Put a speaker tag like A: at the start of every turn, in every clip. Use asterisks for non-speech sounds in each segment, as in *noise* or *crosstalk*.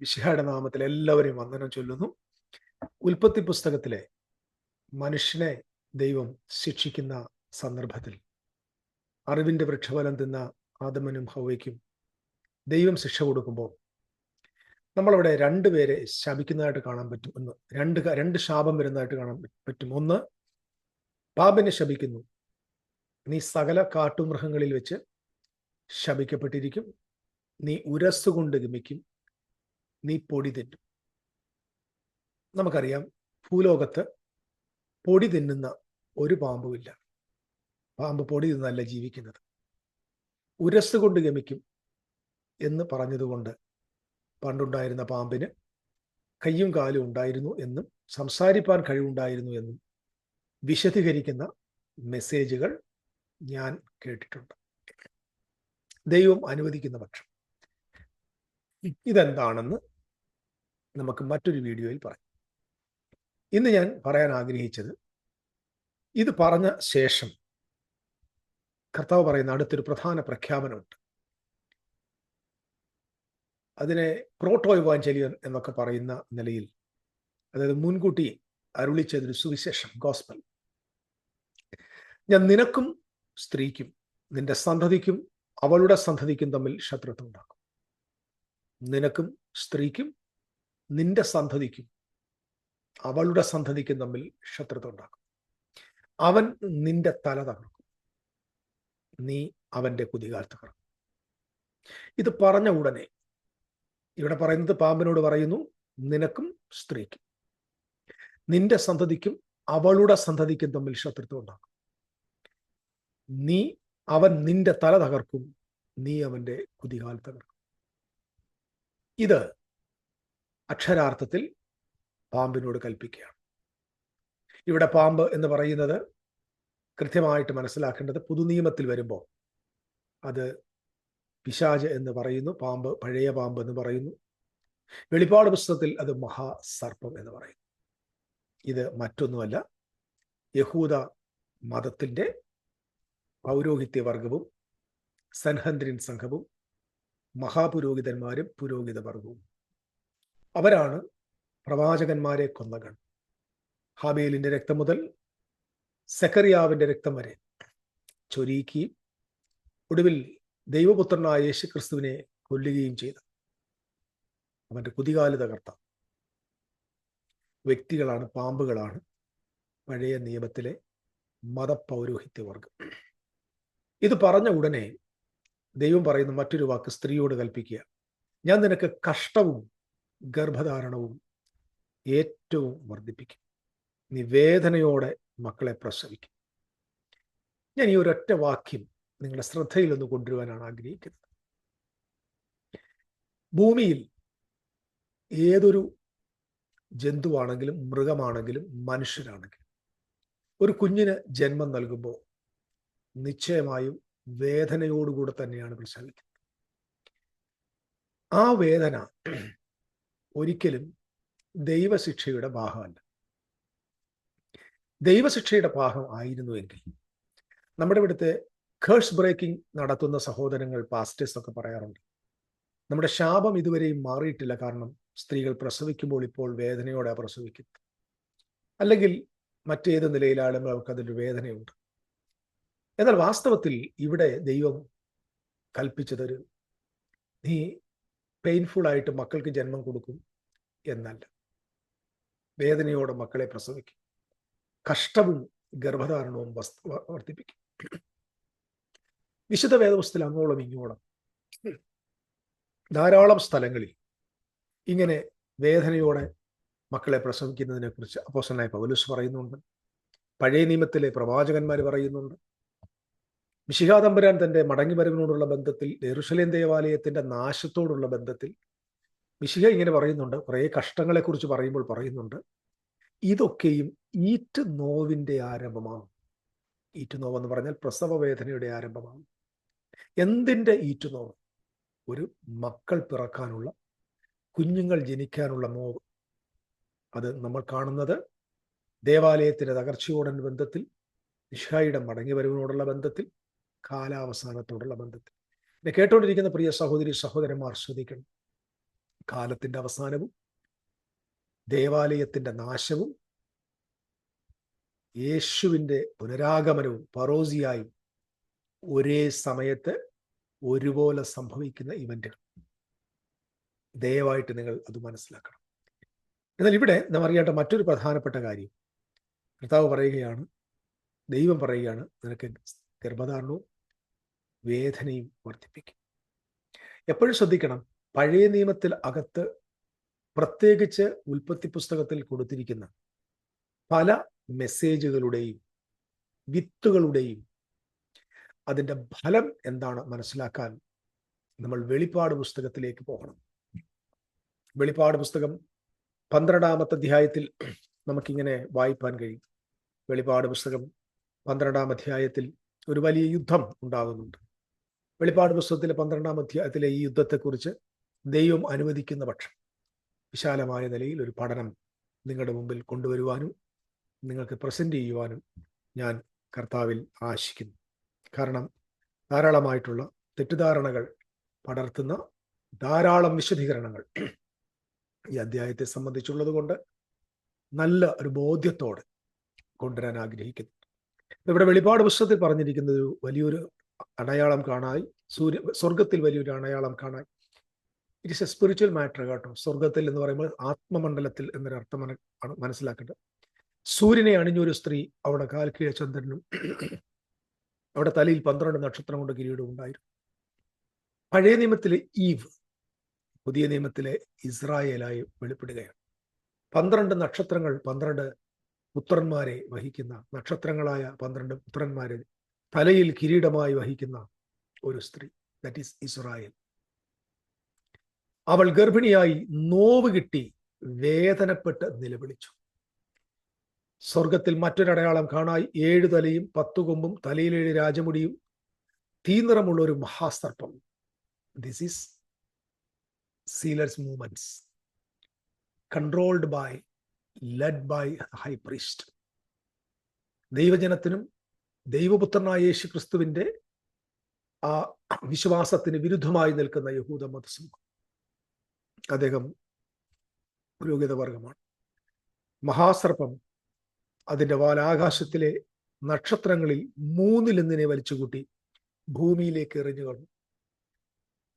A: വിശിഹയുടെ നാമത്തിൽ എല്ലാവരെയും വന്ദനം ചൊല്ലുന്നു. ഉൽപ്പത്തി പുസ്തകത്തിലെ മനുഷ്യനെ ദൈവം ശിക്ഷിക്കുന്ന സന്ദർഭത്തിൽ അറിവിന്റെ വൃക്ഷഫലം തിന്ന ആദമനും ഹൗവയ്ക്കും ദൈവം ശിക്ഷ കൊടുക്കുമ്പോൾ നമ്മളവിടെ രണ്ടുപേരെ ശപിക്കുന്നതായിട്ട് കാണാൻ പറ്റും. ഒന്ന് രണ്ട് രണ്ട് ശാപം വരുന്നതായിട്ട് കാണാൻ പറ്റും. ഒന്ന് പാപനെ ശപിക്കുന്നു. നീ സകല കാട്ടുമൃഗങ്ങളിൽ വെച്ച് ശപിക്കപ്പെട്ടിരിക്കും. നീ ഉരസ്സുകൊണ്ട് ഗമിക്കും. നീ പൊടി തിന്നും നമുക്കറിയാം ഭൂലോകത്ത് പൊടി തിന്നുന്ന ഒരു പാമ്പുമില്ല. പാമ്പ് പൊടി തിന്നല്ല ജീവിക്കുന്നത്. ഉരസ് കൊണ്ട് ഗമിക്കും എന്ന് പറഞ്ഞതുകൊണ്ട് പണ്ടുണ്ടായിരുന്ന പാമ്പിന് കയ്യും കാലും ഉണ്ടായിരുന്നു എന്നും സംസാരിപ്പാൻ കഴിവുണ്ടായിരുന്നു എന്നും വിശദീകരിക്കുന്ന മെസ്സേജുകൾ ഞാൻ കേട്ടിട്ടുണ്ട്. ദൈവം അനുവദിക്കുന്ന പക്ഷം ഇതെന്താണെന്ന് നമുക്ക് മറ്റൊരു വീഡിയോയിൽ പറയാം. ഇന്ന് ഞാൻ പറയാൻ ആഗ്രഹിച്ചത് ഇത് പറഞ്ഞ ശേഷം കർത്താവ് പറയുന്ന അടുത്തൊരു പ്രധാന പ്രഖ്യാപനമുണ്ട്. അതിനെ പ്രോട്ടോ ഇവാഞ്ചലിയൻ എന്നൊക്കെ പറയുന്ന നിലയിൽ അതായത് മുൻകൂട്ടി അരുളിച്ചതൊരു സുവിശേഷം ഗോസ്പൽ. ഞാൻ നിനക്കും സ്ത്രീക്കും നിന്റെ സന്തതിക്കും അവളുടെ സന്തതിക്കും തമ്മിൽ ശത്രുത്വം ഉണ്ടാക്കും. നിനക്കും സ്ത്രീക്കും നിന്റെ സന്തതിക്കും അവളുടെ സന്തതിക്കും തമ്മിൽ ശത്രുത ഉണ്ടാക്കും. അവൻ നിന്റെ തല തകർക്കും. നീ അവന്റെ കുതികാൽ തകർക്കും ഇത് പറഞ്ഞ ഉടനെ ഇവിടെ പറയുന്നത് പാമ്പിനോട് പറയുന്നു നിനക്കും സ്ത്രീക്കും നിന്റെ സന്തതിക്കും അവളുടെ സന്തതിക്കും തമ്മിൽ ശത്രുത്വം ഉണ്ടാക്കും. നീ അവൻ നിന്റെ തല തകർക്കും നീ അവന്റെ കുതികാൽ തകർക്കും ഇത് അക്ഷരാർത്ഥത്തിൽ പാമ്പിനോട് കൽപ്പിക്കുകയാണ്. ഇവിടെ പാമ്പ് എന്ന് പറയുന്നത് കൃത്യമായിട്ട് മനസ്സിലാക്കേണ്ടത് പുതുനിയമത്തിൽ വരുമ്പോൾ അത് പിശാജ് എന്ന് പറയുന്നു പാമ്പ് പഴയ പാമ്പ് എന്ന് പറയുന്നു. വെളിപാട് പുസ്തകത്തിൽ അത് മഹാസർപ്പം എന്ന് പറയുന്നു. ഇത് മറ്റൊന്നുമല്ല യഹൂദ മതത്തിന്റെ പൗരോഹിത്യ വർഗവും സൻഹന്ദ്രിൻ സംഘവും മഹാപുരോഹിതന്മാരും പുരോഹിത വർഗവും അവരാണ് പ്രവാചകന്മാരെ കൊന്നകൾ ഹാബേലിന്റെ രക്തം മുതൽ സെക്കറിയാവിന്റെ രക്തം വരെ ചൊരിയിക്കുകയും ഒടുവിൽ ദൈവപുത്രനായ യേശു ക്രിസ്തുവിനെ കൊല്ലുകയും ചെയ്തു അവന്റെ കുതികാൽ തകർത്ത. വ്യക്തികളാണ് പാമ്പുകളാണ് പഴയ നിയമത്തിലെ മതപൗരോഹിത്യവർഗം ഇത് പറഞ്ഞ ഉടനെ ദൈവം പറയുന്ന മറ്റൊരു വാക്ക് സ്ത്രീയോട് കൽപ്പിക്കുക. ഞാൻ നിനക്ക് കഷ്ടവും ഗർഭധാരണവും ഏറ്റവും വർദ്ധിപ്പിക്കും. നിവേദനയോടെ മക്കളെ പ്രസവിക്കും. ഞാൻ ഈ ഒരൊറ്റ വാക്യം നിങ്ങളുടെ ശ്രദ്ധയിൽ ഒന്ന് കൊണ്ടുവരാനാണ് ആഗ്രഹിക്കുന്നത്. ഭൂമിയിൽ ഏതൊരു ജന്തുവാണെങ്കിലും മൃഗമാണെങ്കിലും മനുഷ്യരാണെങ്കിലും ഒരു കുഞ്ഞിന് ജന്മം നൽകുമ്പോൾ നിശ്ചയമായും വേദനയോടുകൂടെ തന്നെയാണ് പ്രസവിക്കുന്നത്. ആ വേദന ഒരിക്കലും ദൈവശിക്ഷയുടെ ഭാഗമല്ല ദൈവശിക്ഷയുടെ ഭാഗം ആയിരുന്നു എങ്കിൽ നമ്മുടെ ഇവിടുത്തെ കേഴ്സ് ബ്രേക്കിംഗ് നടത്തുന്ന സഹോദരങ്ങൾ പാസ്റ്റേഴ്സ് ഒക്കെ പറയാറുണ്ട്. നമ്മുടെ ശാപം ഇതുവരെയും മാറിയിട്ടില്ല കാരണം സ്ത്രീകൾ പ്രസവിക്കുമ്പോൾ ഇപ്പോൾ വേദനയോടെ പ്രസവിക്കുന്നത് അല്ലെങ്കിൽ മറ്റേത് നിലയിലാണെങ്കിലും അവർക്ക് അതിന്റെ വേദനയുണ്ട്. എന്നാൽ വാസ്തവത്തിൽ ഇവിടെ ദൈവം കൽപ്പിച്ചതൊരു നീ പെയിൻഫുൾ ആയിട്ട് മക്കൾക്ക് ജന്മം കൊടുക്കും എന്നല്ല. വേദനയോടെ മക്കളെ പ്രസവിക്കും. കഷ്ടവും ഗർഭധാരണവും വർദ്ധിപ്പിക്കും. വിശുദ്ധ വേദപുസ്തകത്തിൽ അങ്ങോളം ഇങ്ങോളം ധാരാളം സ്ഥലങ്ങളിൽ ഇങ്ങനെ വേദനയോടെ മക്കളെ പ്രസവിക്കുന്നതിനെ കുറിച്ച് അപ്പോസനായ പൗലൂസ് പറയുന്നുണ്ട്. പഴയ നിയമത്തിലെ പ്രവാചകന്മാർ പറയുന്നുണ്ട്. മിശിഹാതമ്പുരാൻ തന്റെ മടങ്ങിവരവിനോടുള്ള ബന്ധത്തിൽ എറുസലേം ദേവാലയത്തിന്റെ നാശത്തോടുള്ള ബന്ധത്തിൽ മിശിഹ ഇങ്ങനെ പറയുന്നുണ്ട്. കുറേ കഷ്ടങ്ങളെക്കുറിച്ച് പറയുമ്പോൾ പറയുന്നുണ്ട്. ഇതൊക്കെയും ഈറ്റ് നോവിന്റെ ആരംഭമാണ്. ഈറ്റ് നോവ് എന്ന് പറഞ്ഞാൽ പ്രസവ വേദനയുടെ ആരംഭമാണ്. എന്തിന്റെ ഈറ്റ് നോവ് ഒരു മക്കൾ പിറക്കാനുള്ള കുഞ്ഞുങ്ങൾ ജനിക്കാനുള്ള നോവ്. അത് നമ്മൾ കാണുന്നത് ദേവാലയത്തിന്റെ തകർച്ചയോടനുബന്ധത്തിൽ നിഷായുടെ മടങ്ങിവരവിനോടുള്ള ബന്ധത്തിൽ കാലാവസാനത്തോടുള്ള ബന്ധത്തിൽ. എന്നെ കേട്ടുകൊണ്ടിരിക്കുന്ന പ്രിയ സഹോദരി സഹോദരന്മാർ ശ്രദ്ധിക്കണം. കാലത്തിന്റെ അവസാനവും ദേവാലയത്തിന്റെ നാശവും യേശുവിന്റെ പുനരാഗമനവും പറോസിയായും ഒരേ സമയത്ത് ഒരുപോലെ സംഭവിക്കുന്ന ഇവന്റുകൾ. ദയവായിട്ട് നിങ്ങൾ അത് മനസ്സിലാക്കണം. എന്നാൽ ഇവിടെ നാം അറിയേണ്ട മറ്റൊരു പ്രധാനപ്പെട്ട കാര്യം. കർത്താവ് പറയുകയാണ് ദൈവം പറയുകയാണ് നിനക്ക് ഗർഭധാരണവും വേദനയും വർദ്ധിപ്പിക്കും. എപ്പോഴും ശ്രദ്ധിക്കണം പഴയ നിയമത്തിൽ അകത്ത് പ്രത്യേകിച്ച് ഉൽപ്പത്തി പുസ്തകത്തിൽ കൊടുത്തിരിക്കുന്ന പല മെസ്സേജുകളുടെയും വിത്തുകളുടെയും അതിന്റെ ഫലം എന്താണ് മനസ്സിലാക്കാൻ നമ്മൾ വെളിപ്പാട് പുസ്തകത്തിലേക്ക് പോകണം. വെളിപ്പാട് പുസ്തകം പന്ത്രണ്ടാമത്തെ അധ്യായത്തിൽ നമുക്കിങ്ങനെ വായിപ്പാൻ കഴിയും. വെളിപ്പാട് പുസ്തകം പന്ത്രണ്ടാം അധ്യായത്തിൽ ഒരു വലിയ യുദ്ധം ഉണ്ടാകുന്നുണ്ട്. വെളിപ്പാട് പുസ്തകത്തിലെ പന്ത്രണ്ടാം അധ്യായത്തിലെ ഈ യുദ്ധത്തെക്കുറിച്ച് ദൈവം അനുവദിക്കുന്ന പക്ഷം വിശാലമായ നിലയിൽ ഒരു പഠനം നിങ്ങളുടെ മുമ്പിൽ കൊണ്ടുവരുവാനും നിങ്ങൾക്ക് പ്രസന്റ് ചെയ്യുവാനും ഞാൻ കർത്താവിൽ ആശിക്കുന്നു. കാരണം ധാരാളമായിട്ടുള്ള തെറ്റിദ്ധാരണകൾ പടർത്തുന്ന ധാരാളം വിശദീകരണങ്ങൾ ഈ അധ്യായത്തെ സംബന്ധിച്ചുള്ളത് കൊണ്ട് നല്ല ഒരു ബോധ്യത്തോടെ കൊണ്ടുവരാൻ ആഗ്രഹിക്കുന്നു. ഇവിടെ വെളിപാട് പുസ്തകത്തിൽ പറഞ്ഞിരിക്കുന്ന ഒരു വലിയൊരു അടയാളം കാണായി. സൂര്യ സ്വർഗത്തിൽ വലിയൊരു അടയാളം കാണായി. It is a spiritual matter കേട്ടോ. സ്വർഗത്തിൽ എന്ന് പറയുമ്പോൾ ആത്മമണ്ഡലത്തിൽ എന്നൊരു അർത്ഥം ആണ് മനസ്സിലാക്കേണ്ടത്. സൂര്യനെ അണിഞ്ഞൊരു സ്ത്രീ അവിടെ കാൽക്കീഴ ചന്ദ്രനും അവിടെ തലയിൽ പന്ത്രണ്ട് നക്ഷത്രം കൊണ്ട് കിരീടം ഉണ്ടായിരുന്നു. പഴയ നിയമത്തിലെ ഈവ് പുതിയ നിയമത്തിലെ ഇസ്രായേലായി വെളിപ്പെടുകയാണ്. പന്ത്രണ്ട് നക്ഷത്രങ്ങൾ പന്ത്രണ്ട് പുത്രന്മാരെ വഹിക്കുന്ന നക്ഷത്രങ്ങളായ പന്ത്രണ്ട് പുത്രന്മാരെ തലയിൽ കിരീടമായി വഹിക്കുന്ന ഒരു സ്ത്രീ. ദാറ്റ് ഈസ് ഇസ്രായേൽ അവൾ ഗർഭിണിയായി നോവ് കിട്ടി വേദനപ്പെട്ട് നിലവിളിച്ചു. സ്വർഗത്തിൽ മറ്റൊരടയാളം കാണായി. ഏഴു തലയും പത്തു കൊമ്പും തലയിലേഴ് രാജമുടിയും തീനിറമുള്ള ഒരു മഹാസർപ്പം. This is sealers movements controlled by led by high priest ദൈവജനത്തിനും ദൈവപുത്രനായ യേശു ക്രിസ്തുവിന്റെ ആ വിശ്വാസത്തിന് വിരുദ്ധമായി നിൽക്കുന്ന യഹൂദ മതസമൂഹം അദ്ദേഹം പുരോഹിത വർഗമാണ് മഹാസർപ്പം അതിന്റെ വാലാകാശത്തിലെ നക്ഷത്രങ്ങളിൽ മൂന്നിലൊന്നിനെ വലിച്ചുകൂട്ടി ഭൂമിയിലേക്ക് എറിഞ്ഞു കളഞ്ഞു.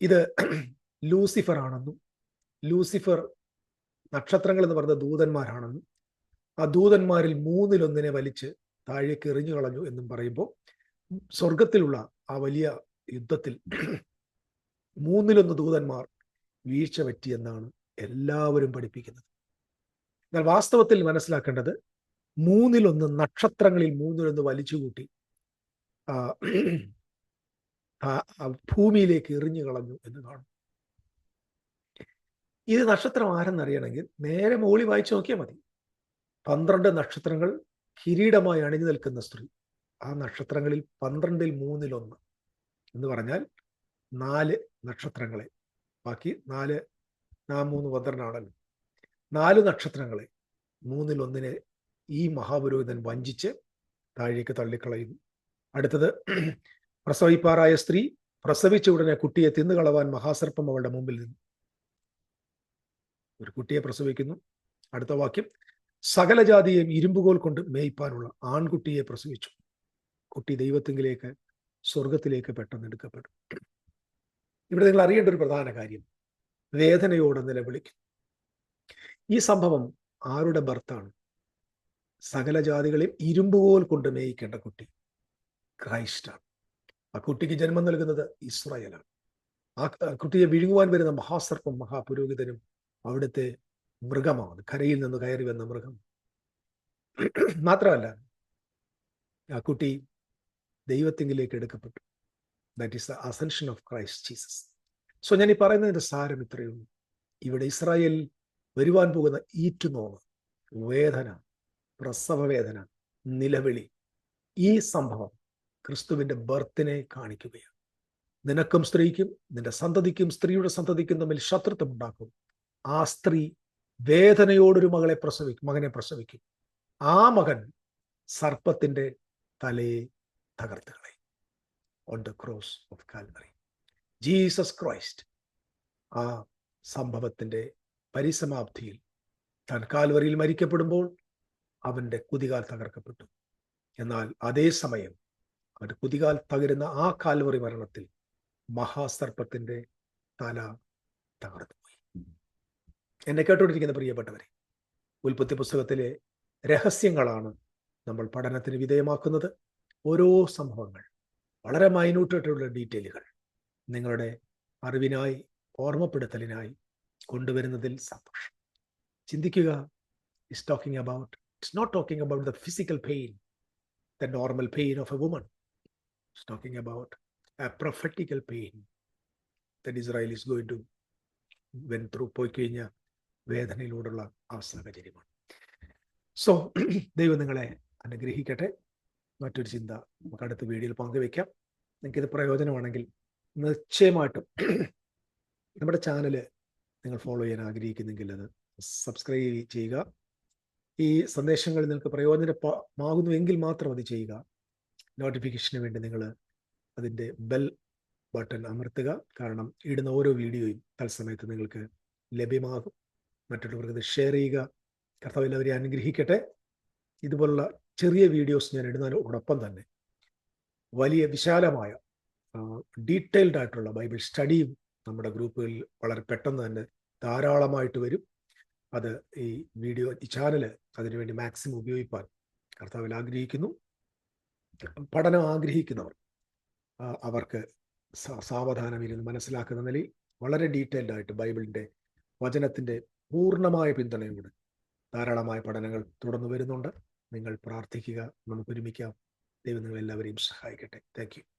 A: ഇത് ലൂസിഫർ ആണെന്നും ലൂസിഫർ നക്ഷത്രങ്ങൾ എന്ന് പറഞ്ഞ ദൂതന്മാരാണെന്നും ആ ദൂതന്മാരിൽ മൂന്നിലൊന്നിനെ വലിച്ച് താഴേക്ക് എറിഞ്ഞു കളഞ്ഞു എന്നും പറയുമ്പോൾ സ്വർഗത്തിലുള്ള ആ വലിയ യുദ്ധത്തിൽ മൂന്നിലൊന്ന് ദൂതന്മാർ വീഴ്ച പറ്റിയെന്നാണ് എല്ലാവരും പഠിപ്പിക്കുന്നത്. എന്നാൽ വാസ്തവത്തിൽ മനസ്സിലാക്കേണ്ടത് മൂന്നിലൊന്ന് നക്ഷത്രങ്ങളിൽ മൂന്നിലൊന്ന് വലിച്ചുകൂട്ടി ഭൂമിയിലേക്ക് എറിഞ്ഞു കളഞ്ഞു എന്ന് കാണും ഇത് നക്ഷത്രം ആരെന്നറിയണമെങ്കിൽ നേരെ മോളി വായിച്ചു നോക്കിയാൽ മതി. പന്ത്രണ്ട് നക്ഷത്രങ്ങൾ കിരീടമായി അണിഞ്ഞു നിൽക്കുന്ന സ്ത്രീ. ആ നക്ഷത്രങ്ങളിൽ പന്ത്രണ്ടിൽ മൂന്നിലൊന്ന് എന്ന് പറഞ്ഞാൽ നാല് നക്ഷത്രങ്ങളെ. ബാക്കി നാല് നാ മൂന്ന് പന്ത്രണ്ടാണല്ലോ. നാല് നക്ഷത്രങ്ങളെ മൂന്നിലൊന്നിനെ ഈ മഹാപുരോഹിതൻ വഞ്ചിച്ച് താഴേക്ക് തള്ളിക്കളയുന്നു. അടുത്തത് പ്രസവിപ്പാറായ സ്ത്രീ പ്രസവിച്ച ഉടനെ കുട്ടിയെ തിന്നുകളവാൻ മഹാസർപ്പം അവളുടെ മുമ്പിൽ നിന്നു. ഒരു കുട്ടിയെ പ്രസവിക്കുന്നു. അടുത്ത വാക്യം. സകല ജാതിയെയും ഇരുമ്പുകോൽ കൊണ്ട് മേയ്പ്പാനുള്ള ആൺകുട്ടിയെ പ്രസവിച്ചു. കുട്ടി ദൈവത്തിങ്കിലേക്ക് സ്വർഗത്തിലേക്ക് പെട്ടെന്ന് എടുക്കപ്പെടും. ഇവിടെ നിങ്ങൾ അറിയേണ്ട ഒരു പ്രധാന കാര്യം. വേദനയോടെ നിലവിളിക്കും ഈ സംഭവം ആരുടെ ബർത്താണ്? സകല ജാതികളെയും ഇരുമ്പുകോൽ കൊണ്ട് മേയിക്കേണ്ട കുട്ടി ക്രൈസ്റ്റാണ്. ആ കുട്ടിക്ക് ജന്മം നൽകുന്നത് ഇസ്രായേലാണ്. ആ കുട്ടിയെ വിഴുങ്ങുവാൻ വരുന്ന മഹാസർപ്പം മഹാപുരോഹിതനും അവിടുത്തെ മൃഗമാണ്. കരയിൽ നിന്ന് കയറി വന്ന മൃഗം. മാത്രമല്ല ആ കുട്ടി ദൈവത്തിങ്കിലേക്ക് എടുക്കപ്പെട്ടു. That is the ascension of Christ Jesus so ഞാൻ ഈ പറയുന്നതിന്റെ സാരം ഇത്രയേ ഉള്ളൂ ഇവിടെ ഇസ്രായേൽ വരുവാൻ പോകുന്ന ഈറ്റുനോവ് വേദന പ്രസവ വേദന നിലവിളി ഈ സംഭവം ക്രിസ്തുവിന്റെ ബർത്തിനെ കാണിക്കുകയാണ്. നിനക്കും സ്ത്രീക്കും നിന്റെ സന്തതിക്കും സ്ത്രീയുടെ സന്തതിക്കും തമ്മിൽ ശത്രുത്വം ഉണ്ടാക്കും ആ സ്ത്രീ വേദനയോടൊരു മകളെ പ്രസവിക്കും മകനെ പ്രസവിക്കും. ആ മകൻ സർപ്പത്തിന്റെ തലയെ തകർത്ത് കളയും. On the cross of Calvary Jesus Christ ആ സംഭവത്തിന്റെ പരിസമാപ്തിയിൽ താൻ കാൽവറിയിൽ മരിക്കപ്പെടുമ്പോൾ അവന്റെ കുതികാൽ തകർക്കപ്പെട്ടു. എന്നാൽ അതേ സമയം അവന്റെ കുതികാൽ തകരുന്ന ആ കാൽവറി മരണത്തിൽ മഹാസർപ്പത്തിന്റെ തല തകർന്നുപോയി എന്നെ കേട്ടുകൊണ്ടിരിക്കുന്ന പ്രിയപ്പെട്ടവരെ ഉൽപ്പത്തി പുസ്തകത്തിലെ രഹസ്യങ്ങളാണ് നമ്മൾ പഠനത്തിന് വിധേയമാക്കുന്നത്. ഓരോ സംഭവങ്ങൾ വളരെ മൈന്യൂട്ടായിട്ടുള്ള ഡീറ്റെയിലുകൾ നിങ്ങളുടെ അറിവിനായി ഓർമ്മപ്പെടുത്തലിനായി കൊണ്ടുവരുന്നതിൽ സന്തോഷം. ചിന്തിക്കുക is talking about it's not talking about the physical pain the normal pain of a woman it's talking about a prophetical pain that Israel is going to went through പോയി കഴിഞ്ഞ വേദനയിലൂടെയുള്ള ആ സാഹചര്യമാണ്. സോ *clears throat* ദൈവം നിങ്ങളെ അനുഗ്രഹിക്കട്ടെ. മറ്റൊരു ചിന്ത നമുക്ക് അടുത്ത വീഡിയോയിൽ പങ്കുവെക്കാം. നിങ്ങൾക്കിത് പ്രയോജനമാണെങ്കിൽ നിശ്ചയമായിട്ടും *clears throat* നമ്മുടെ ചാനൽ നിങ്ങൾ ഫോളോ ചെയ്യാൻ ആഗ്രഹിക്കുന്നെങ്കിൽ അത് സബ്സ്ക്രൈബ് ചെയ്യുക. ഈ സന്ദേശങ്ങൾ നിങ്ങൾക്ക് പ്രയോജനമാകുന്നുവെങ്കിൽ മാത്രം അത് ചെയ്യുക. നോട്ടിഫിക്കേഷന് വേണ്ടി നിങ്ങൾ അതിന്റെ ബെൽ ബട്ടൺ അമർത്തുക. കാരണം ഇടുന്ന ഓരോ വീഡിയോയും തത്സമയത്ത് നിങ്ങൾക്ക് ലഭ്യമാകും. മറ്റുള്ളവർക്ക് ഇത് ഷെയർ ചെയ്യുക. കർത്താവ് എല്ലാവരെയും അനുഗ്രഹിക്കട്ടെ. ഇതുപോലുള്ള ചെറിയ വീഡിയോസ് ഞാൻ ഇടുന്നതിനോടൊപ്പം തന്നെ വലിയ വിശാലമായ ഡീറ്റെയിൽഡ് ആയിട്ടുള്ള ബൈബിൾ സ്റ്റഡിയും നമ്മുടെ ഗ്രൂപ്പുകളിൽ വളരെ പെട്ടെന്ന് തന്നെ ധാരാളമായിട്ട് വരും. അത് ഈ വീഡിയോ ഈ ചാനൽ അതിനുവേണ്ടി മാക്സിമം ഉപയോഗിക്കാൻ കർത്താവിൽ ആഗ്രഹിക്കുന്നു. പഠനം ആഗ്രഹിക്കുന്നവർ അവർക്ക് സാവധാനം ഇരുന്ന് മനസ്സിലാക്കുന്ന നിലയിൽ വളരെ ഡീറ്റെയിൽഡ് ആയിട്ട് ബൈബിളിന്റെ വചനത്തിന്റെ പൂർണമായ പിന്തുണയോടെ ധാരാളമായ പഠനങ്ങൾ തുടർന്നു വരുന്നുണ്ട്. നിങ്ങൾ പ്രാർത്ഥിക്കുക. നമുക്ക് ഒരുമിക്കാം ദൈവം നിങ്ങളെല്ലാവരെയും സഹായിക്കട്ടെ. താങ്ക്